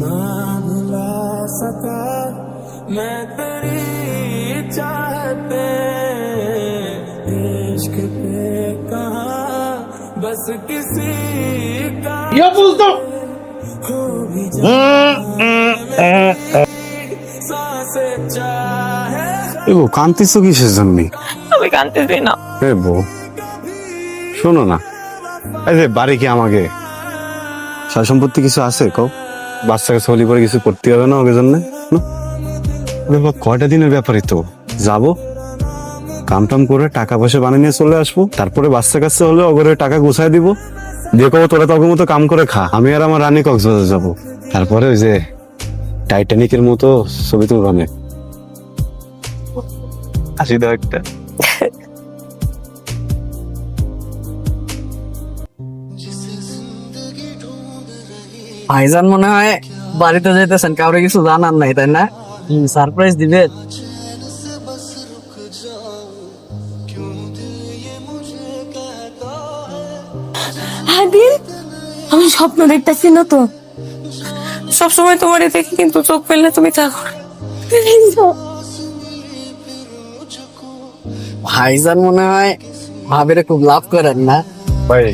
ना भुला सका मैं तेरी चाहते इश्क पे कहा बस किसी का हो भी सांसें चाहे এ বউ কান্তিস কিসের জন্য আমি কানতেছি না এ বউ শোনো না এই যে বাড়ি কি আমাকে সয় সম্পত্তি কিছু আছে কও বাচ্চাকে ছলি পরে কিছু করতে হবে না ওকে জন্য কয়টা দিনের ব্যাপারই তো। যাব কাম টাম করে টাকা পয়সা বানিয়ে নিয়ে চলে আসব। তারপরে বাচ্চা কাছে হলে ওগরে টাকা গোছায় দিব। দিয়ে কবো তোরা তখন মতো কাম করে খা। আমি আর আমার রানী কক্সবাজার যাব। তারপরে ওই যে টাইটানিকের মতো ছবি তুলব অনেক হাসি দাও একটা। ভাইজান মনে হয় বাড়িতে যেতেছেন কাউরে কিছু জানার নাই তাই না? সারপ্রাইজ দিবে। আদিল আমি স্বপ্ন দেখতেছি না তো। সবসময় তোমার দেখি কিন্তু চোখ ফেললে তুমি থাকো। ভাইজান মনে হয় ভাবিরে খুব লাভ করেন না। ভাই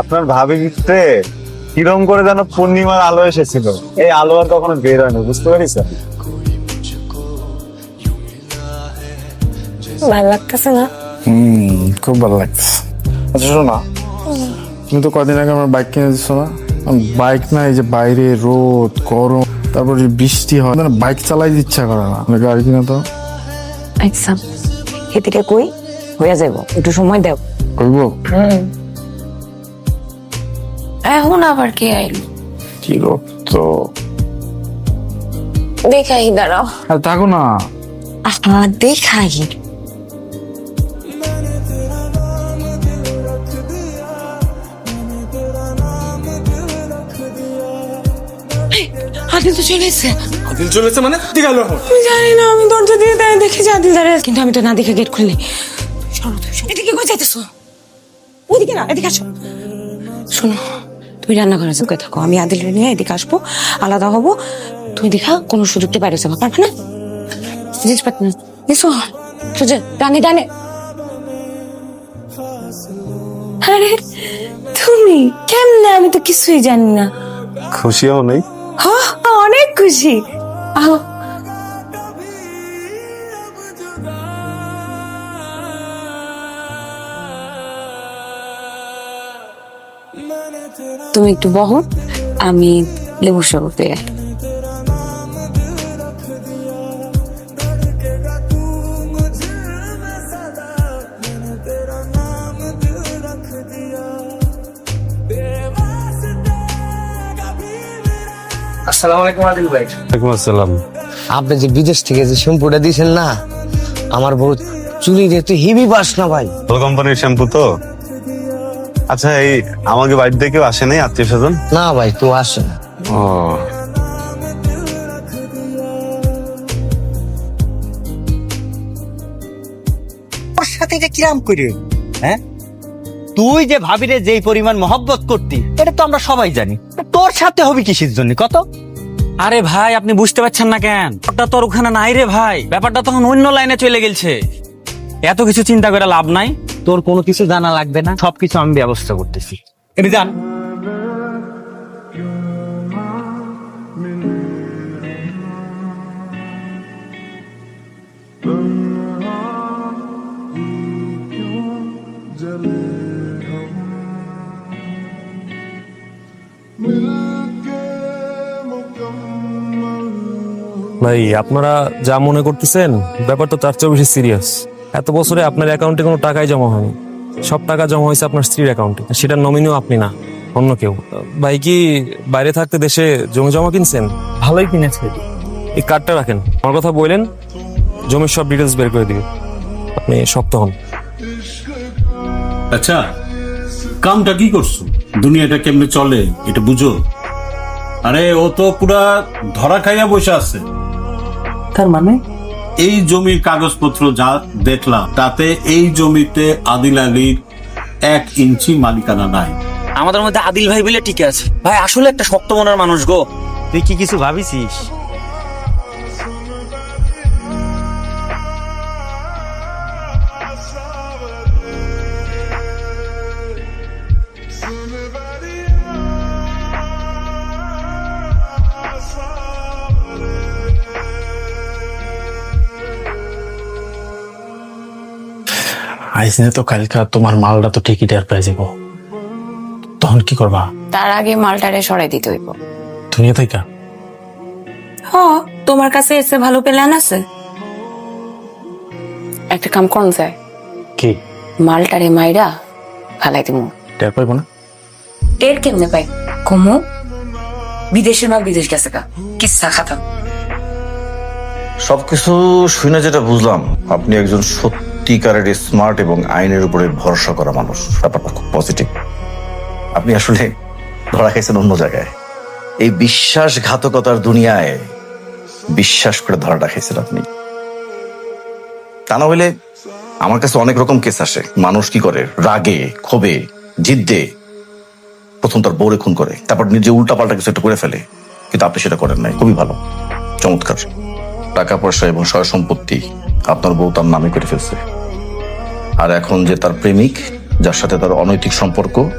আপনার ভাবি কিরম করে যেন পূর্ণিমার আলো এসেছিল? এই আলো আর কখনো বের হয়নি বুঝতে পারিস ভালো লাগতেছে না? হুম খুব ভালো লাগছে আচ্ছা শোনো তুমি তো কদিন আগে আমার বাইক কিনে দিচ্ছ না? বাইক না এই যে বাইরে রোদ গরম তারপর যে বৃষ্টি হয় না বাইক চালাই ইচ্ছা করে না। গাড়ি কিনে তো আচ্ছা। খেতিটা কই? হয়ে যাব একটু সময় দাও। কইব? এখন আবার কে আইল? কি তো দেখাই দাঁড়াও। আর থাকো না। আহা দেখাই। আদিল তো চলে এসছে। মানে? ঠিক গেল আমি জানি না আমি দরজা দিয়ে তাই দেখেছি আদিল দাঁড়িয়ে আছে। কিন্তু আমি তো না দেখে গেট খুললি। এদিকে কই যাইতেছো? ওদিকে না এদিকে আসো। শোনো তুমি রান্নাঘরে চুকে থাকো আমি আদিল নিয়ে এদিকে আসব আলাদা হব। তুমি দেখা কোনো সুযোগতে বাইরে যাব পারবে না? জিনিসপাতি না এসো। সোজা ডানে ডানে আরে তুমি কেমনে? আমি তো কিছুই জানি না। খুশিও নেই। হ অনেক খুশি। আহ। তুমি একটু বহো আমি লেবু শরবত পেয়ে আসসালামু আলাইকুম আদিল ভাই। ওয়ালাইকুম আসসালাম। আপনি যে বিদেশ থেকে যে শ্যাম্পুটা দিয়েছেন না আমার বউ চুলি দেখতে হেভি বাস না ভাই। ভালো কোম্পানির শ্যাম্পু তো? আচ্ছা এই আমাকে বাড়িতে কেউ আসে নাই আত্মীয় স্বজন? না ভাই তো আসে না। ও। সাথে এটা কিরাম করে হ্যাঁ? তুই যে ভাবিরে যেই পরিমাণ মহব্বত করতি এটা তো আমরা সবাই জানি। তোর সাথে হবে কিসের জন্য কত? আরে ভাই আপনি বুঝতে পারছেন না কেন? ওটা তোর ওখানে নাই রে ভাই। ব্যাপারটা তখন অন্য লাইনে চলে গেছে এত কিছু চিন্তা করে লাভ নাই। তোর কোনো কিছু জানা লাগবে না সবকিছু আমি ব্যবস্থা করতেছি। এটা জান। ভাই আপনারা যা মনে করতেছেন ব্যাপারটা তার চেয়েও বেশি সিরিয়াস এত বছরে আপনার অ্যাকাউন্টে কোনো টাকাই জমা হয়নি। সব টাকা জমা হয়েছে আপনার স্ত্রীর অ্যাকাউন্টে সেটার নমিনিও আপনি না অন্য কেউ। ভাই কি বাইরে থাকতে দেশে জমি জমা কিনছেন? ভালোই কিনেছে। এই কার্ডটা রাখেন। আমার কথা বললেন জমির সব ডিটেলস বের করে দিবে আপনি শক্ত হন। আচ্ছা কামটা কি করছ? দুনিয়াটা কেমনে চলে এটা বুঝো? আরে ও তো পুরা ধরা খাইয়া বসে আছে। তার মানে? এই জমির কাগজপত্র যা দেখলাম তাতে এই জমিতে আদিল আলীর এক ইঞ্চি মালিকানা নাই। আমাদের মধ্যে আদিল ভাই বলে টিকে আছে। ভাই আসলে একটা শক্ত মনের মানুষ গো। তুই কি কিছু ভাবিছিস? আইসিনে তো কালকা তোমার মালটা তো ঠিকই টের পাই যাব। তখন কি করবা? তার আগে মালটারে সরাই দিতে হইব। তুমি থাইকা হ তোমার কাছে এসে ভালো প্ল্যান আছে? একটা কাম কোন যায় কি? মালটারে মাইরা ফালাই দিমু। টের পাইবো না? টের কেমনে পাই? কমু বিদেশের মাল বিদেশ গেছে গা। কিসা খাতাম। সবকিছু শুনে যেটা বুঝলাম আপনি একজন সত্যিকারের স্মার্ট এবং আইনের উপরে ভরসা করা মানুষ। ব্যাপারটা খুব পজিটিভ আপনি আসলে ধরা খাইছেন অন্য জায়গায়। এই বিশ্বাসঘাতকতার দুনিয়ায় বিশ্বাস করে ধরাটা খাইছেন আপনি। তা না হইলে আমার কাছে অনেক রকম কেস আসে। মানুষ কি করে? রাগে, ক্ষোভে, জিদ্দে প্রথম তার বউরে খুন করে। তারপর নিজে উল্টা পাল্টা কিছু একটা করে ফেলে। কিন্তু আপনি সেটা করেন নাই। খুবই ভালো। চমৎকার। টাকা পয়সা এবং সয় সম্পত্তি আপনার বউ তার নামে করে ফেলছে। আর এখন যে তার প্রেমিক যার সাথে তার অনৈতিক সম্পর্ক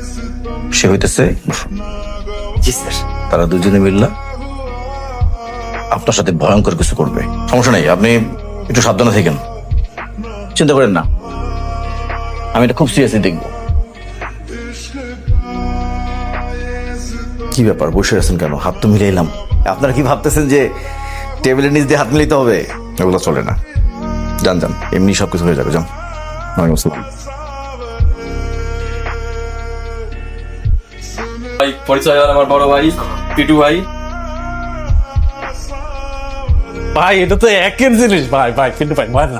সে হইতেছে জি স্যার। তারা দুজনে মিললা। আপনার সাথে ভয়ঙ্কর কিছু করবে। সমস্যা নেই আপনি একটু সাবধানে থাকেন। চিন্তা করেন না। আমি এটা খুব সিরিয়াসলি দেখব। কি ব্যাপার বসে আছেন কেন? হাত তো মিলাইলাম। আপনারা কি ভাবতেছেন যে টেবিলের নিচ দিয়ে হাত মিলাইতে হবে? এগুলো চলে না। যান যান এমনি সবকিছু হয়ে যাবে যান ওয়ালাইকুম আসসালাম ভাই পরিচয় হল আমার বড় ভাই পিটু ভাই। ভাই এটা তো একের জিনিস। ভাই ভাই কিন্তু ভাই মার না।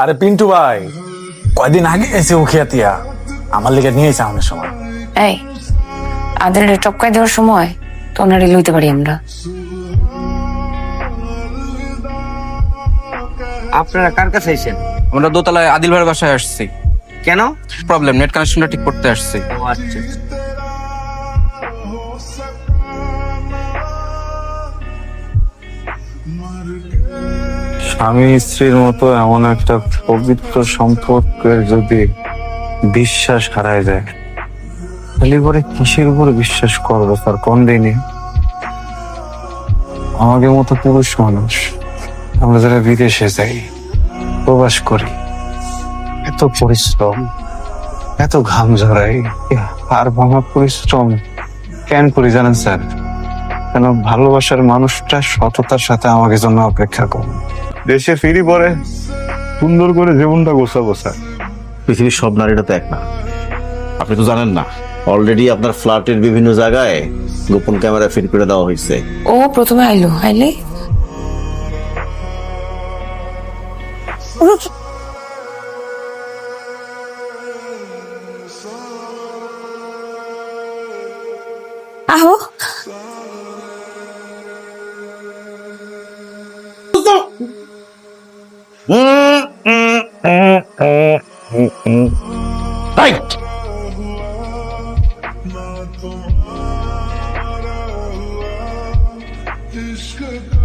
আরে পিন্টু ভাই কয়দিন আগে এসে ও খেয়াতিয়া আমার লেগে নিয়েছে আমাদের সময়। এই আদের টপকাই দেওয়ার সময় তো ওনারে লইতে পারি আমরা। আপনারা কার কাছে আইছেন? আমরা দোতলায় আদিল ভাইয়ের বাসায় আসছি। কেন? প্রবলেম নেট কানেকশনটা ঠিক করতে আসছি। ও আচ্ছা। স্বামী স্ত্রীর মতো এমন একটা পবিত্র সম্পর্কের যদি বিশ্বাস হারায় যায় তাহলে পরে কিসের উপর বিশ্বাস করব তার কোন দিনে? আমাদের মতো পুরুষ মানুষ। আমরা যারা বিদেশে যাই প্রবাস করি এত পরিশ্রম এত ঘাম ঝরাই আর ভাঙা পরিশ্রম। কেন করি জানেন স্যার? কেন ভালোবাসার মানুষটা সততার সাথে আমাকে জন্য অপেক্ষা করে। দেশে ফিরি পরে সুন্দর করে জীবনটা গোছা গোছা পৃথিবীর সব নারীরা তো এক না। আপনি তো জানেন না অলরেডি আপনার ফ্ল্যাটের বিভিন্ন জায়গায় গোপন ক্যামেরা ফিট করে দেওয়া হয়েছে। ও প্রথমে আইলো আইলে? আহো Right. This could